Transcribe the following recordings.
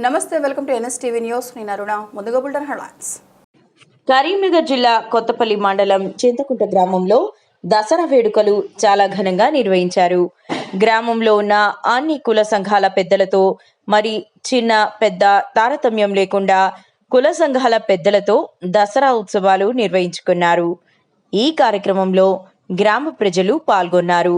నమస్తే welcome to NSTV news. నేను అరుణ. ముందుగా బుల్టన్ హెడ్లైన్స్. కరీంనగర్ జిల్లా కొత్తపల్లి మండలం చింతకుంట గ్రామంలో దసరా వేడుకలు చాలా ఘనంగా నిర్వహించారు. గ్రామంలో ఉన్న అన్ని కుల సంఘాల పెద్దలతో మరి చిన్న పెద్ద తారతమ్యం లేకుండా కుల సంఘాల పెద్దలతో దసరా ఉత్సవాలు నిర్వహించుకున్నారు. ఈ కార్యక్రమంలో గ్రామ ప్రజలు పాల్గొన్నారు.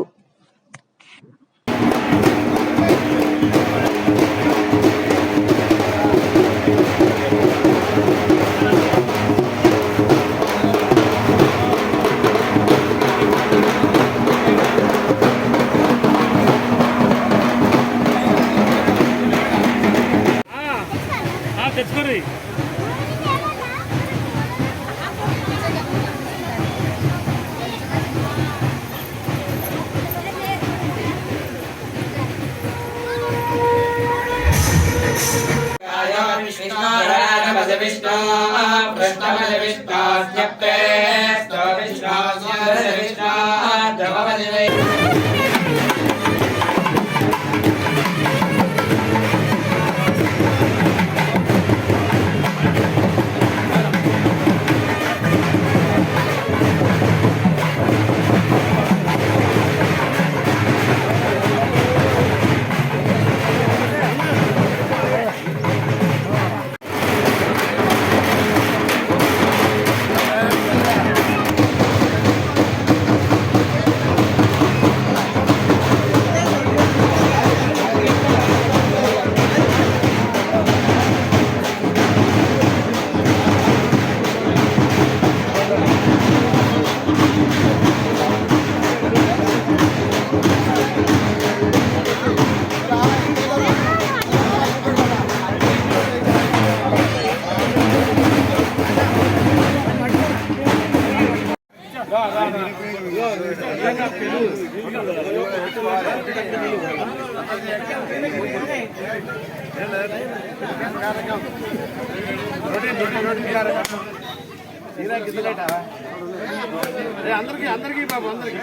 विष्णो అందరికి అందరికి బాబు అందరికి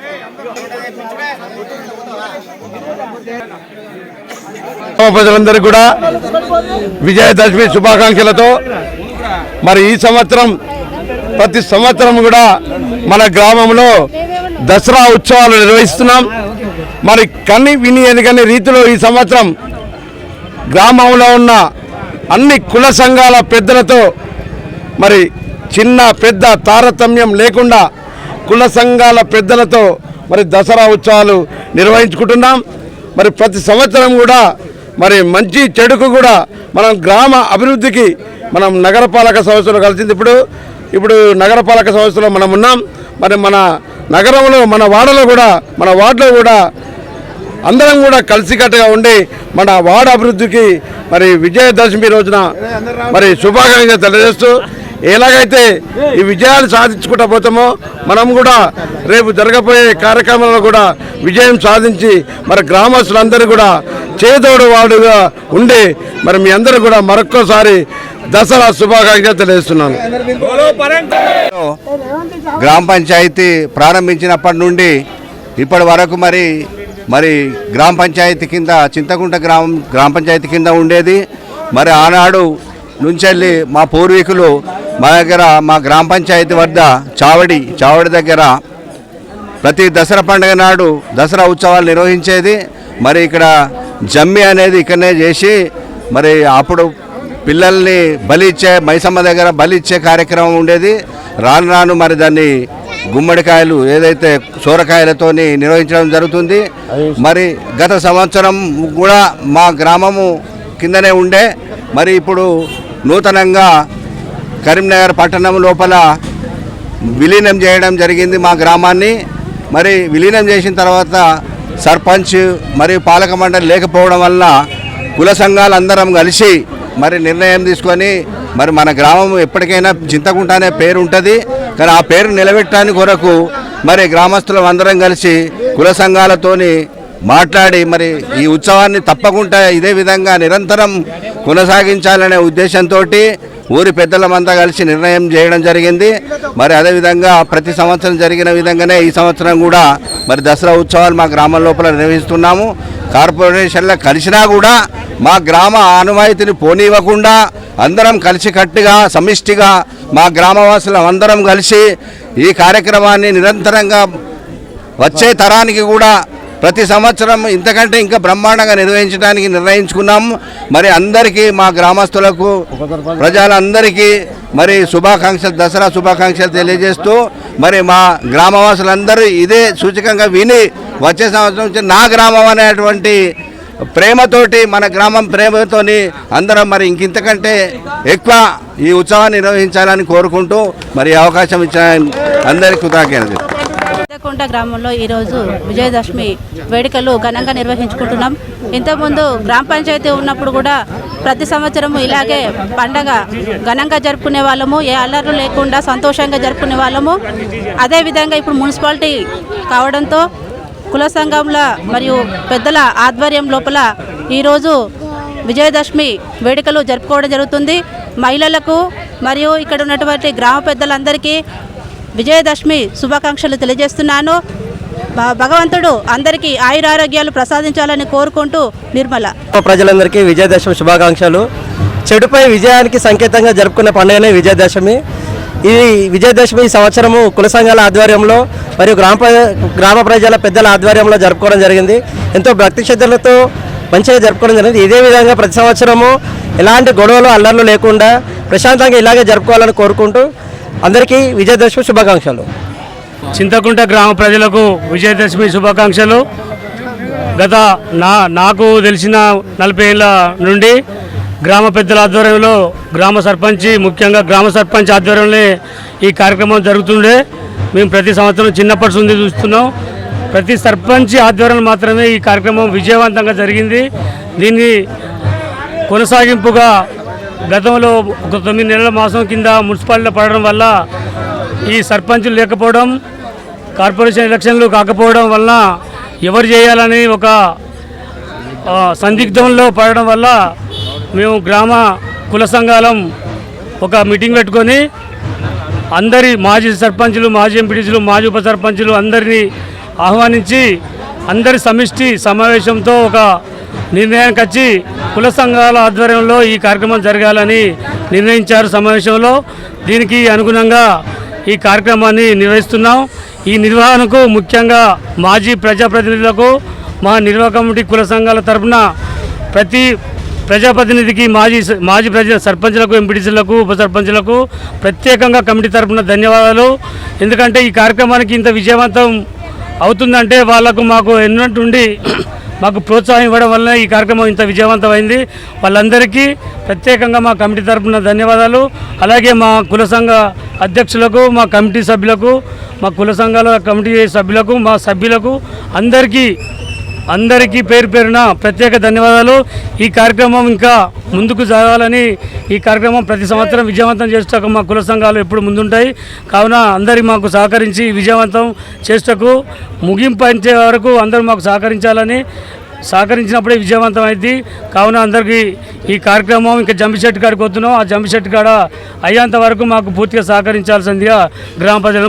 ప్రజలందరికీ కూడా విజయదశమి శుభాకాంక్షలతో మరి ఈ సంవత్సరం ప్రతి సంవత్సరం కూడా మన గ్రామంలో దసరా ఉత్సవాలు నిర్వహిస్తున్నాం. మరి కన్ని విని ఎనగని రీతిలో ఈ సంవత్సరం గ్రామంలో ఉన్న అన్ని కుల సంఘాల పెద్దలతో మరి చిన్న పెద్ద తారతమ్యం లేకుండా కుల సంఘాల పెద్దలతో మరి దసరా ఉత్సవాలు నిర్వహించుకుంటున్నాం. మరి ప్రతి సంవత్సరం కూడా మరి మంచి చెడుకు కూడా మనం గ్రామ అభివృద్ధికి మనం నగరపాలక సంస్థలో కలిసింది. ఇప్పుడు ఇప్పుడు నగరపాలక సంస్థలో మనం ఉన్నాం. మరి మన నగరంలో మన వాడలో కూడా మన వార్డులో కూడా అందరం కూడా కలిసికట్టుగా ఉండి మన వార్డు అభివృద్ధికి మరి విజయదశమి రోజున మరి శుభాకాంక్షలు తెలియజేస్తూ ఎలాగైతే ఈ విజయాలు సాధించుకుంటా పోతామో మనం కూడా రేపు జరగబోయే కార్యక్రమంలో కూడా విజయం సాధించి మరి గ్రామస్తులందరూ కూడా చేదోడు వాడుగా ఉండి మరి మీ అందరూ కూడా మరొక్కసారి దసరా శుభాకాంక్షలు తెలియజేస్తున్నాను. గ్రామ పంచాయతీ ప్రారంభించినప్పటి నుండి ఇప్పటి వరకు మరి మరి గ్రామ పంచాయతీ కింద చింతకుంట గ్రామం గ్రామ పంచాయతీ కింద ఉండేది. మరి ఆనాడు నుంచెల్లి మా పూర్వీకులు మా దగ్గర మా గ్రామ పంచాయతీ వద్ద చావడి చావడి దగ్గర ప్రతి దసరా పండుగ నాడు దసరా ఉత్సవాలు నిర్వహించేది. మరి ఇక్కడ జమ్మి అనేది ఇక్కడనే చేసి మరి అప్పుడు పిల్లల్ని బలి ఇచ్చే మైసమ్మ దగ్గర బలి ఇచ్చే కార్యక్రమం ఉండేది. రాను రాను మరి దాన్ని గుమ్మడికాయలు ఏదైతే సోరకాయలతోని నిర్వహించడం జరుగుతుంది. మరి గత సంవత్సరం కూడా మా గ్రామము కిందనే ఉండే. మరి ఇప్పుడు నూతనంగా కరీంనగర్ పట్టణం లోపల విలీనం చేయడం జరిగింది మా గ్రామాన్ని. మరి విలీనం చేసిన తర్వాత సర్పంచ్ మరియు పాలక మండలి లేకపోవడం వల్ల కుల సంఘాలు అందరం కలిసి మరి నిర్ణయం తీసుకొని మరి మన గ్రామం ఎప్పటికైనా చింతకుంట అనే పేరు ఉంటుంది. కానీ ఆ పేరు నిలబెట్టడానికి కొరకు మరి గ్రామస్తులం అందరం కలిసి కుల సంఘాలతోని మాట్లాడి మరి ఈ ఉత్సవాన్ని తప్పకుండా ఇదే విధంగా నిరంతరం కొనసాగించాలనే ఉద్దేశంతో ఊరి పెద్దలమంతా కలిసి నిర్ణయం చేయడం జరిగింది. మరి అదేవిధంగా ప్రతి సంవత్సరం జరిగిన విధంగానే ఈ సంవత్సరం కూడా మరి దసరా ఉత్సవాలు మా గ్రామం లోపల నిర్వహిస్తున్నాము. కార్పొరేషన్లో కలిసినా కూడా మా గ్రామ ఆనువాయితీని పోనివ్వకుండా అందరం కలిసికట్టుగా సమిష్టిగా మా గ్రామవాసులం అందరం కలిసి ఈ కార్యక్రమాన్ని నిరంతరంగా వచ్చే తరానికి కూడా ప్రతి సంవత్సరం ఇంతకంటే ఇంకా బ్రహ్మాండంగా నిర్వహించడానికి నిర్ణయించుకున్నాము మరి అందరికీ మా గ్రామస్తులకు ప్రజలందరికీ మరి శుభాకాంక్షలు దసరా శుభాకాంక్షలు తెలియజేస్తూ మరి మా గ్రామవాసులందరూ ఇదే సూచకంగా విని వచ్చే సంవత్సరం నుంచి నా గ్రామం అనేటువంటి ప్రేమతోటి మన గ్రామం ప్రేమతోని అందరం మరి ఇంకింతకంటే ఎక్కువ ఈ ఉత్సవాన్ని నిర్వహించాలని కోరుకుంటూ మరి అవకాశం ఇచ్చిన అందరికీ కృతజ్ఞతలు. కొండ గ్రామంలో ఈరోజు విజయదశమి వేడుకలు ఘనంగా నిర్వహించుకుంటున్నాం. ఇంతకుముందు గ్రామ పంచాయతీ ఉన్నప్పుడు కూడా ప్రతి సంవత్సరం ఇలాగే పండగ ఘనంగా జరుపుకునే వాళ్ళము ఏ అల్లర్లు లేకుండా సంతోషంగా జరుపుకునే వాళ్ళము. అదేవిధంగా ఇప్పుడు మున్సిపాలిటీ కావడంతో కుల సంఘంల మరియు పెద్దల ఆధ్వర్యం లోపల ఈరోజు విజయదశమి వేడుకలు జరుపుకోవడం జరుగుతుంది. మహిళలకు మరియు ఇక్కడ ఉన్నటువంటి గ్రామ పెద్దలందరికీ విజయదశమి శుభాకాంక్షలు తెలియజేస్తున్నాను. భ- భగవంతుడు అందరికీ ఆయురారోగ్యాలు ప్రసాదించాలని కోరుకుంటూ నిర్మల. ప్రజలందరికీ విజయదశమి శుభాకాంక్షలు. చెడుపై విజయానికి సంకేతంగా జరుపుకునే పండుగనే విజయదశమి. ఈ విజయదశమి ఈ సంవత్సరము కుల సంఘాల ఆధ్వర్యంలో మరియు గ్రామ ప్ర- గ్రామ ప్రజల పెద్దల ఆధ్వర్యంలో జరుపుకోవడం జరిగింది. ఎంతో భక్తి శ్రద్ధలతో మంచిగా జరుపుకోవడం జరిగింది. ఇదే విధంగా ప్రతి సంవత్సరము ఎలాంటి గొడవలు అల్లర్లు లేకుండా ప్రశాంతంగా ఇలాగే జరుపుకోవాలని కోరుకుంటూ అందరికీ విజయదశమి శుభాకాంక్షలు. చింతకుంట గ్రామ ప్రజలకు విజయదశమి శుభాకాంక్షలు. గత నా నాకు తెలిసిన నలభై ఏళ్ళ నుండి గ్రామ పెద్దల ఆధ్వర్యంలో గ్రామ సర్పంచ్ ముఖ్యంగా గ్రామ సర్పంచ్ ఆధ్వర్యంలో ఈ కార్యక్రమం జరుగుతుండే. మేము ప్రతి సంవత్సరం చిన్నప్పటి నుండి చూస్తున్నాం. ప్రతి సర్పంచ్ ఆధ్వర్యంలో మాత్రమే ఈ కార్యక్రమం విజయవంతంగా జరిగింది. దీన్ని కొనసాగింపుగా గతంలో ఒక తొమ్మిది నెలల మాసం కింద మున్సిపాలిటీలో పడడం వల్ల ఈ సర్పంచులు లేకపోవడం కార్పొరేషన్ ఎలక్షన్లు కాకపోవడం వలన ఎవరు చేయాలని ఒక సందిగ్ధంలో పడడం వల్ల మేము గ్రామ కుల సంఘాలం ఒక మీటింగ్ పెట్టుకొని అందరి మాజీ సర్పంచులు మాజీ ఎంపీటీసులు మాజీ ఉప సర్పంచులు అందరినీ ఆహ్వానించి అందరి సమిష్టి సమావేశంతో ఒక నిర్ణయానికి వచ్చి కుల సంఘాల ఆధ్వర్యంలో ఈ కార్యక్రమం జరగాలని నిర్ణయించారు సమావేశంలో. దీనికి అనుగుణంగా ఈ కార్యక్రమాన్ని నిర్వహిస్తున్నాం. ఈ నిర్వహణకు ముఖ్యంగా మాజీ ప్రజాప్రతినిధులకు మా నిర్వాహక కమిటీ కుల సంఘాల తరపున ప్రతి ప్రజాప్రతినిధికి మాజీ మాజీ ప్రజా సర్పంచులకు ఎంపీటీసీలకు ఉప సర్పంచులకు ప్రత్యేకంగా కమిటీ తరపున ధన్యవాదాలు. ఎందుకంటే ఈ కార్యక్రమానికి ఇంత విజయవంతం అవుతుందంటే వాళ్ళకు మాకు ఎన్నట్టుండి మాకు ప్రోత్సాహం ఇవ్వడం వల్ల ఈ కార్యక్రమం ఇంత విజయవంతమైంది. వాళ్ళందరికీ ప్రత్యేకంగా మా కమిటీ తరఫున ధన్యవాదాలు. అలాగే మా కుల సంఘ అధ్యక్షులకు మా కమిటీ సభ్యులకు మా కుల సంఘాల కమిటీ సభ్యులకు మా సభ్యులకు అందరికీ అందరికీ పేరు పేరున ప్రత్యేక ధన్యవాదాలు. ఈ కార్యక్రమం ఇంకా ముందుకు సాగాలని ఈ కార్యక్రమం ప్రతి సంవత్సరం విజయవంతం చేసేటకు మా కుల సంఘాలు ఎప్పుడు ముందుంటాయి. కావున అందరి మాకు సహకరించి విజయవంతం చేసేటకు ముగింపు అంచే వరకు అందరూ మాకు సహకరించాలని సహకరించినప్పుడే విజయవంతం అయింది కావున అందరికీ ఈ కార్యక్రమం ఇంకా జంపిశెట్టి కాడికి వస్తున్నాం. ఆ జంపిశెట్టి కాడ అయ్యేంత వరకు మాకు పూర్తిగా సహకరించాల్సిందిగా గ్రామ ప్రజలను